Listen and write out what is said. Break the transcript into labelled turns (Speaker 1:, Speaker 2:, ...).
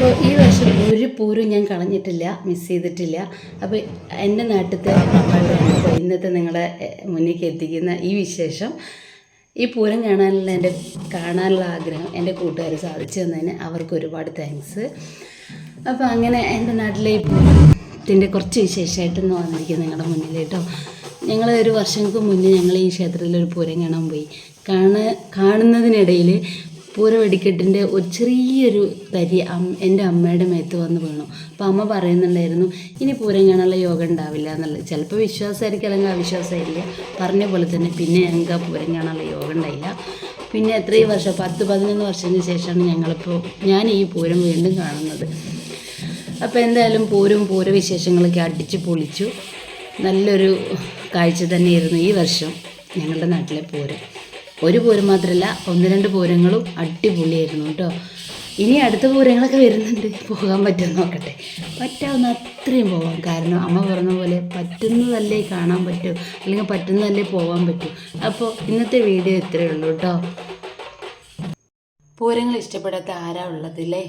Speaker 1: അപ്പോൾ ഈ വർഷം ഒരു പൂരം ഞാൻ കളഞ്ഞിട്ടില്ല മിസ് ചെയ്തിട്ടില്ല. അപ്പോൾ എന്റെ നാട്ടിലത്തെ ഇന്നത്തെ നിങ്ങളെ മുന്നിലേക്ക് എത്തിക്കുന്ന ഈ വിശേഷം. ഈ പൂരം കാണാനുള്ള എന്റെ കാണാനുള്ള ആഗ്രഹം എന്റെ കൂട്ടുകാർ സാധിച്ചു തന്നതിന് അവർക്ക് ഒരുപാട് താങ്ക്സ് അപ്പോൾ അങ്ങനെ എന്റെ നാട്ടിലെ ഈ പൂരത്തിന്റെ കുറച്ച് വിശേഷമായിട്ടൊന്ന് വന്നിരിക്കും നിങ്ങളുടെ മുന്നിൽ കേട്ടോ. ഞങ്ങൾ ഒരു വർഷങ്ങൾക്ക് മുന്നേ ഞങ്ങൾ ഈ ക്ഷേത്രത്തിൽ ഒരു പൂരം കാണാൻ പോയി. കാണ കാണുന്നതിനിടയിൽ പൂര വെടിക്കെട്ടിന്റെ ഒരു ചെറിയൊരു തരി അം എന്റെ അമ്മയുടെ മേത്ത് വന്ന് വീണു. അപ്പോൾ അമ്മ പറയുന്നുണ്ടായിരുന്നു ഇനി പൂരം കാണാനുള്ള യോഗം ഉണ്ടാവില്ല എന്നുള്ളത്. ചിലപ്പോൾ വിശ്വാസമായിരിക്കും അല്ലെങ്കിൽ അവിശ്വാസമായില്ല പറഞ്ഞ പോലെ തന്നെ പിന്നെ ഞങ്ങൾക്ക് ആ പൂരം കാണാനുള്ള യോഗം ഉണ്ടായില്ല. പിന്നെ എത്രയും വർഷം പത്ത് പതിനൊന്ന് വർഷത്തിന് ശേഷമാണ് ഞങ്ങളിപ്പോൾ ഞാൻ ഈ പൂരം വീണ്ടും കാണുന്നത്. അപ്പോൾ എന്തായാലും പൂരം പൂരവിശേഷങ്ങളൊക്കെ അടിച്ച് പൊളിച്ചു. നല്ലൊരു കാഴ്ച തന്നെയായിരുന്നു ഈ വർഷം ഞങ്ങളുടെ നാട്ടിലെ പൂരം. ഒരു പൂരം മാത്രമല്ല ഒന്ന് രണ്ട് പൂരങ്ങളും അടിപൊളിയായിരുന്നു കേട്ടോ. ഇനി അടുത്ത പൂരങ്ങളൊക്കെ വരുന്നുണ്ട്. പോകാൻ പറ്റുമെന്ന് നോക്കട്ടെ. പറ്റാവുന്ന അത്രയും പോകാം കാരണം അമ്മ പറഞ്ഞ പോലെ പറ്റുന്നതല്ലേ കാണാൻ പറ്റൂ അല്ലെങ്കിൽ പറ്റുന്നതല്ലേ പോകാൻ പറ്റൂ. അപ്പോൾ ഇന്നത്തെ വീഡിയോ ഇത്രയേ ഉള്ളൂ കേട്ടോ. പൂരങ്ങൾ ഇഷ്ടപ്പെടാത്ത ആരാ ഉള്ളതില്ലേ?